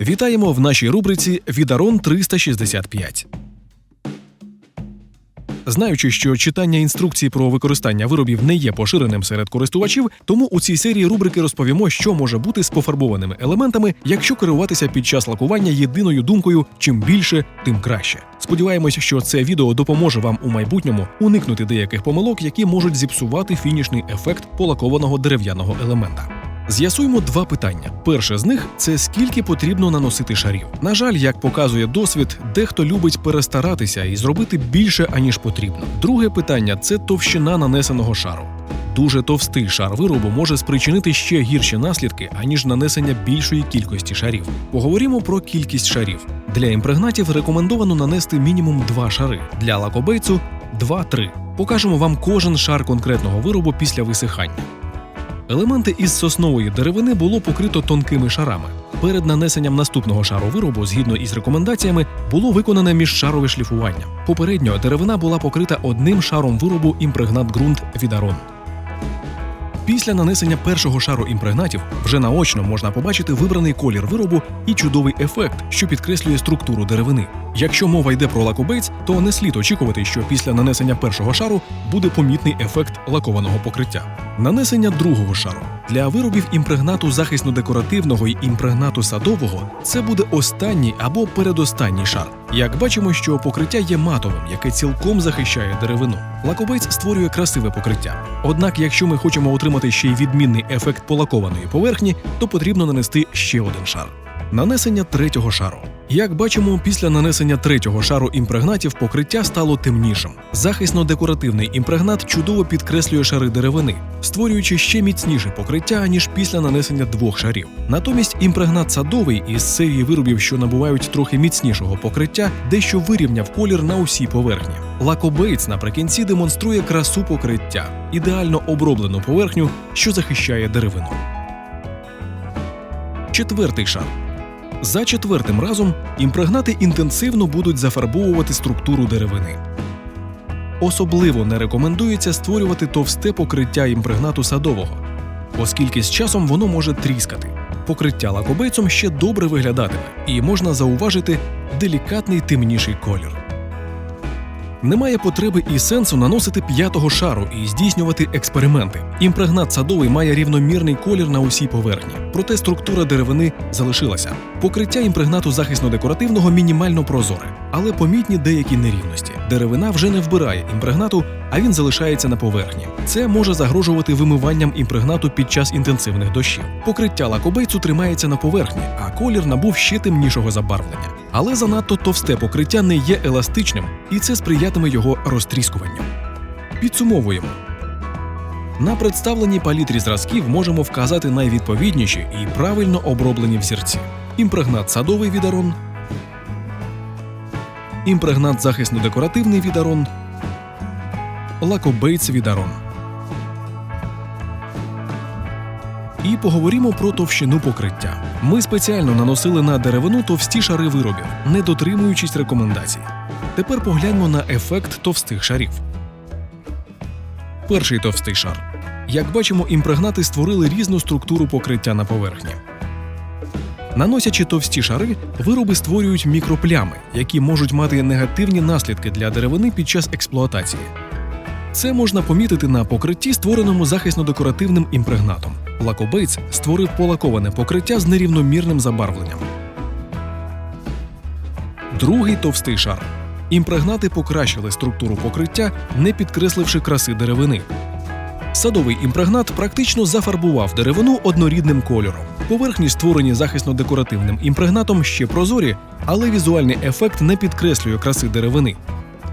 Вітаємо в нашій рубриці Відарон 365. Знаючи, що читання інструкцій про використання виробів не є поширеним серед користувачів, тому у цій серії рубрики розповімо, що може бути з пофарбованими елементами, якщо керуватися під час лакування єдиною думкою чим більше, тим краще. Сподіваємось, що це відео допоможе вам у майбутньому уникнути деяких помилок, які можуть зіпсувати фінішний ефект полакованого дерев'яного елемента. З'ясуємо два питання. Перше з них це скільки потрібно наносити шарів. На жаль, як показує досвід, дехто любить перестаратися і зробити більше аніж потрібно. Друге питання це товщина нанесеного шару. Дуже товстий шар виробу може спричинити ще гірші наслідки, аніж нанесення більшої кількості шарів. Поговоримо про кількість шарів. Для імпрегнатів рекомендовано нанести мінімум два шари, для лакобейцу 2-3. Покажемо вам кожен шар конкретного виробу після висихання. Елементи із соснової деревини було покрито тонкими шарами. Перед нанесенням наступного шару виробу, згідно із рекомендаціями, було виконане міжшарове шліфування. Попередньо деревина була покрита одним шаром виробу імпрегнат ґрунт Відарон. Після нанесення першого шару імпрегнатів вже наочно можна побачити вибраний колір виробу і чудовий ефект, що підкреслює структуру деревини. Якщо мова йде про лакобейц, то не слід очікувати, що після нанесення першого шару буде помітний ефект лакованого покриття. Нанесення другого шару для виробів імпрегнату захисно-декоративного і імпрегнату садового це буде останній або передостанній шар. Як бачимо, що покриття є матовим, яке цілком захищає деревину. Лакобейц створює красиве покриття. Однак, якщо ми хочемо отримати ще й відмінний ефект полакованої поверхні, то потрібно нанести ще один шар. Нанесення третього шару. Як бачимо, після нанесення третього шару імпрегнатів покриття стало темнішим. Захисно-декоративний імпрегнат чудово підкреслює шари деревини, створюючи ще міцніше покриття, ніж після нанесення двох шарів. Натомість імпрегнат садовий із серії виробів, що набувають трохи міцнішого покриття, дещо вирівняв колір на усій поверхні. Лакобейц наприкінці демонструє красу покриття, ідеально оброблену поверхню, що захищає деревину. Четвертий шар. За четвертим разом імпрегнати інтенсивно будуть зафарбовувати структуру деревини. Особливо не рекомендується створювати товсте покриття імпрегнату садового, оскільки з часом воно може тріскати. Покриття лакобейцем ще добре виглядатиме, і можна зауважити делікатний темніший колір. Немає потреби і сенсу наносити п'ятого шару і здійснювати експерименти. Імпрегнат садовий має рівномірний колір на усій поверхні, проте структура деревини залишилася. Покриття імпрегнату захисно-декоративного мінімально прозоре, але помітні деякі нерівності. Деревина вже не вбирає імпрегнату, а він залишається на поверхні. Це може загрожувати вимиванням імпрегнату під час інтенсивних дощів. Покриття лакобейцу тримається на поверхні, а колір набув ще темнішого забарвлення. Але занадто товсте покриття не є еластичним, і це сприятиме його розтріскуванню. Підсумовуємо. На представленій палітрі зразків можемо вказати найвідповідніші і правильно оброблені взірці: імпрегнат садовий відарон, імпрегнат захисно-декоративний відарон, лакобейц відарон. І поговоримо про товщину покриття. Ми спеціально наносили на деревину товсті шари виробів, не дотримуючись рекомендацій. Тепер погляньмо на ефект товстих шарів. Перший товстий шар. Як бачимо, імпрегнати створили різну структуру покриття на поверхні. Наносячи товсті шари, вироби створюють мікроплями, які можуть мати негативні наслідки для деревини під час експлуатації. Це можна помітити на покритті, створеному захисно-декоративним імпрегнатом. Лакобейц створив полаковане покриття з нерівномірним забарвленням. Другий товстий шар. Імпрегнати покращили структуру покриття, не підкресливши краси деревини. Садовий імпрегнат практично зафарбував деревину однорідним кольором. Поверхні, створені захисно-декоративним імпрегнатом, ще прозорі, але візуальний ефект не підкреслює краси деревини.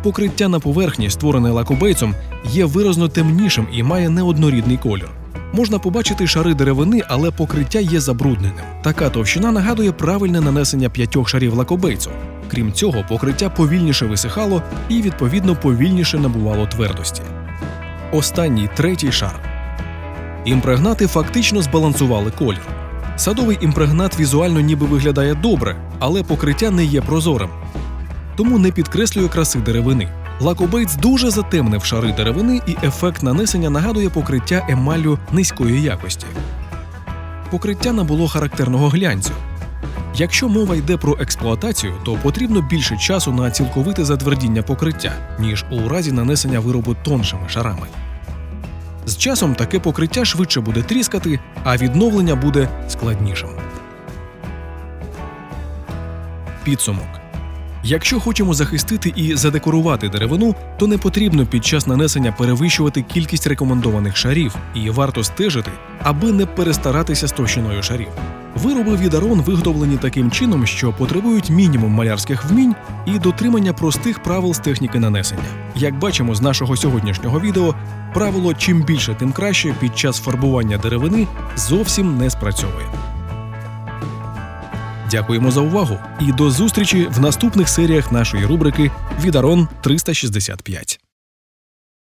Покриття на поверхні, створене лакобейцом, є виразно темнішим і має неоднорідний колір. Можна побачити шари деревини, але покриття є забрудненим. Така товщина нагадує правильне нанесення п'ятьох шарів лакобейцу. Крім цього, покриття повільніше висихало і, відповідно, повільніше набувало твердості. Останній третій шар. Імпрегнати фактично збалансували колір. Садовий імпрегнат візуально ніби виглядає добре, але покриття не є прозорим, тому не підкреслює краси деревини. Лакобейц дуже затемнив шари деревини, і ефект нанесення нагадує покриття емаллю низької якості. Покриття набуло характерного глянцю. Якщо мова йде про експлуатацію, то потрібно більше часу на цілковите затвердіння покриття, ніж у разі нанесення виробу тоншими шарами. З часом таке покриття швидше буде тріскати, а відновлення буде складнішим. Підсумок. Якщо хочемо захистити і задекорувати деревину, то не потрібно під час нанесення перевищувати кількість рекомендованих шарів, і варто стежити, аби не перестаратися з товщиною шарів. Вироби від Арон виготовлені таким чином, що потребують мінімум малярських вмінь і дотримання простих правил з техніки нанесення. Як бачимо з нашого сьогоднішнього відео, правило чим більше, тим краще під час фарбування деревини зовсім не спрацьовує. Дякуємо за увагу і до зустрічі в наступних серіях нашої рубрики Відарон 365.